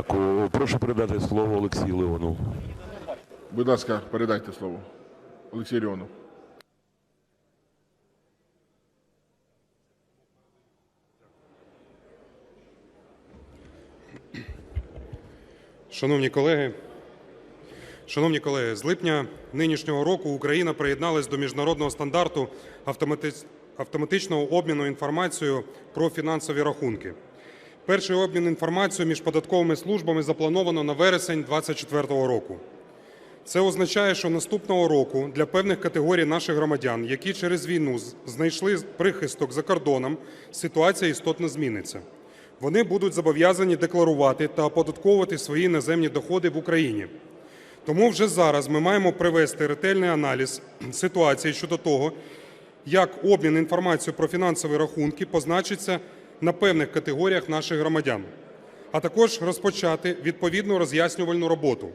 Дякую. Прошу передати слово Олексію Леонову. Будь ласка, передайте слово. Олексій Леонов. Шановні колеги, шановні колеги, з липня нинішнього року Україна приєдналась до міжнародного стандарту автомати- автоматичного обміну інформацією про фінансові рахунки. Перший обмін інформацією між податковими службами заплановано на вересень 2024 року. Це означає, що наступного року для певних категорій наших громадян, які через війну знайшли прихисток за кордоном, ситуація істотно зміниться. Вони будуть зобов'язані декларувати та оподатковувати свої іноземні доходи в Україні. Тому вже зараз ми маємо привести ретельний аналіз ситуації щодо того, як обмін інформацією про фінансові рахунки позначиться на певних категоріях наших громадян, а також розпочати відповідну роз'яснювальну роботу.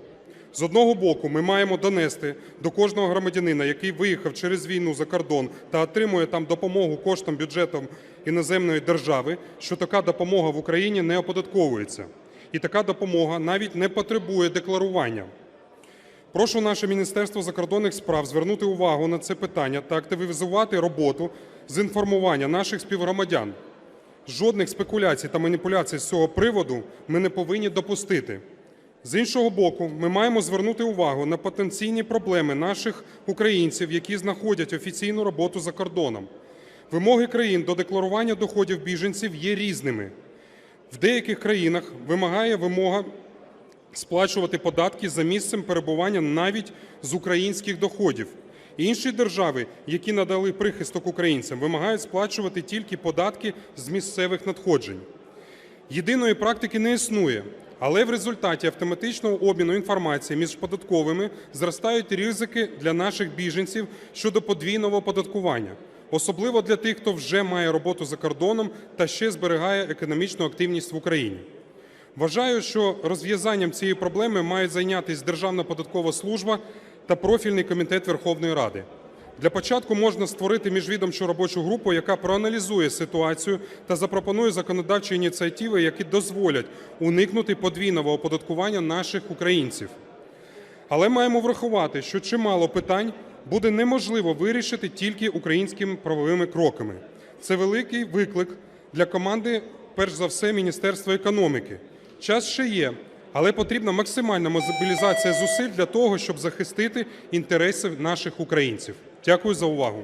З одного боку, ми маємо донести до кожного громадянина, який виїхав через війну за кордон та отримує там допомогу коштом бюджету іноземної держави, що така допомога в Україні не оподатковується, і така допомога навіть не потребує декларування. Прошу наше Міністерство закордонних справ звернути увагу на це питання та активізувати роботу з інформування наших співгромадян. Жодних спекуляцій та маніпуляцій з цього приводу ми не повинні допустити. З іншого боку, ми маємо звернути увагу на потенційні проблеми наших українців, які знаходять офіційну роботу за кордоном. Вимоги країн до декларування доходів біженців є різними. В деяких країнах вимагає вимога сплачувати податки за місцем перебування навіть з українських доходів. Інші держави, які надали прихисток українцям, вимагають сплачувати тільки податки з місцевих надходжень. Єдиної практики не існує, але в результаті автоматичного обміну інформації між податковими зростають ризики для наших біженців щодо подвійного оподаткування, особливо для тих, хто вже має роботу за кордоном та ще зберігає економічну активність в Україні. Вважаю, що розв'язанням цієї проблеми мають зайнятися Державна податкова служба та профільний комітет Верховної Ради. Для початку можна створити міжвідомчу робочу групу, яка проаналізує ситуацію та запропонує законодавчі ініціативи, які дозволять уникнути подвійного оподаткування наших українців. Але маємо врахувати, що чимало питань буде неможливо вирішити тільки українськими правовими кроками. Це великий виклик для команди, перш за все, Міністерства економіки. Час ще є, але потрібна максимальна мобілізація зусиль для того, щоб захистити інтереси наших українців. Дякую за увагу.